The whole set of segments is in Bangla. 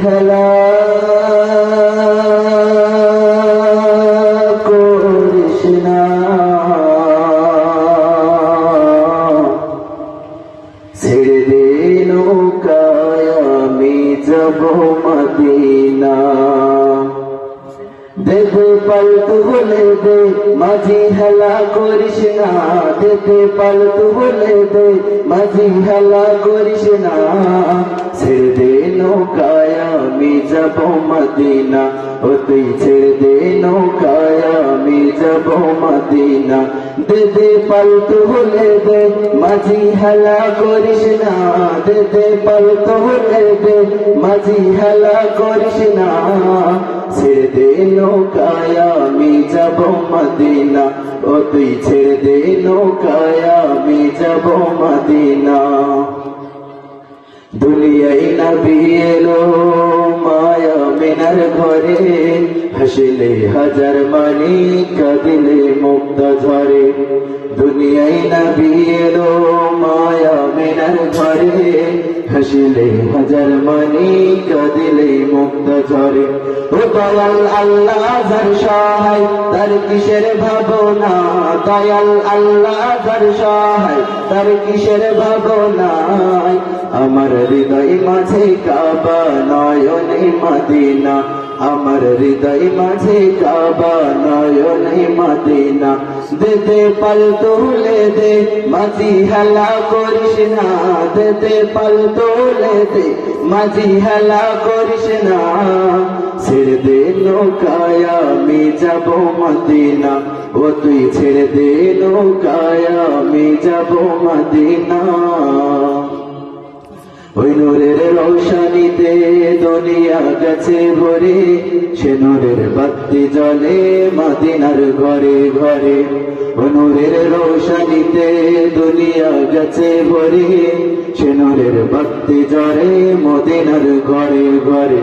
হেলা কৃষ্ণা নৌকায় আমি যাব মদিনা দেবে পালতু বলে দে মাঝি হেলা করিস না দেবে পালতু বলে দে মাঝি হেলা করিস না ছেড়ে দে যাব মদিনা ও তুই ছেড়ে দে নৌকায় আমি যাব মদিনা। দে দে, মাঝি হেলা করিস না। দে দে বলে দে, মাঝি হেলা করিস না। ছেড়ে যাব মদিনা ও তুই ছেড়ে যাব মদিনা। দুনিয়ায় নবী এলো মায়া মিনার ঘরে হাসিলে হাজার মানি কাঁদিলে মুক্ত ঝরে। দুনিয়ায় নবী এলো মায়া মিনার ঘরে। হাসিলে হাজার মানি কাঁদিলে মুক্ত ঝরে। ও দয়াল আল্লাহ, যার সহায়, তার কিসের ভাবনা? দয়াল আল্লাহ, যার সহায়, তার কিসের ভাবনা? আমার হৃদয় মাঝে কাবা নয়নে মদিনা আমার হৃদয় মাঝে কাবা মদিনা দে দে পাল তোলে দে মাঝি হেলা করিস না দে দে পাল তোলে দে মাঝি করিস না ছেড়ে দে নৌকায়, আমি যাব মদিনা। ও তুই ছেড়ে দে নৌকায়, আমি যাব মদিনা। ওই নূরের রৌশানিতে দুনিয়া গেছে ভরে, সে নূরের বাতি জলে মদিনার ঘরে ঘরে। ও নূরের রৌশানিতে দুনিয়া গেছে ভরে, সে নূরের বাতি জলে মদিনার ঘরে ঘরে।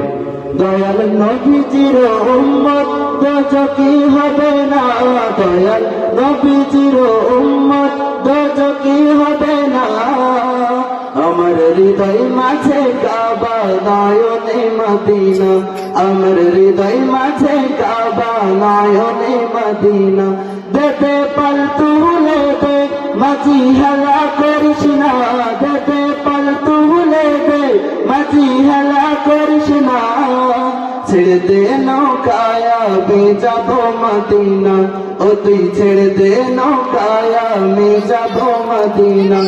দয়াল নবীজির উম্মত দজকি হবে না? দয়াল নবীজির উম্মত আমার হৃদয় মাঝে কাবা নয়নে মদিনা আমার হৃদয় মাঝে কাবা নয়নে মদিনা দেতে পাল তুলে দে মাঝি হেলা করিস না দেতে পাল তুলে দে মাঝি হেলা করিস না ছেড়ে দে নৌকায় আমি যাব মদিনা ও তুই ছেড়ে দে নৌকায় আমি যাব মদিনা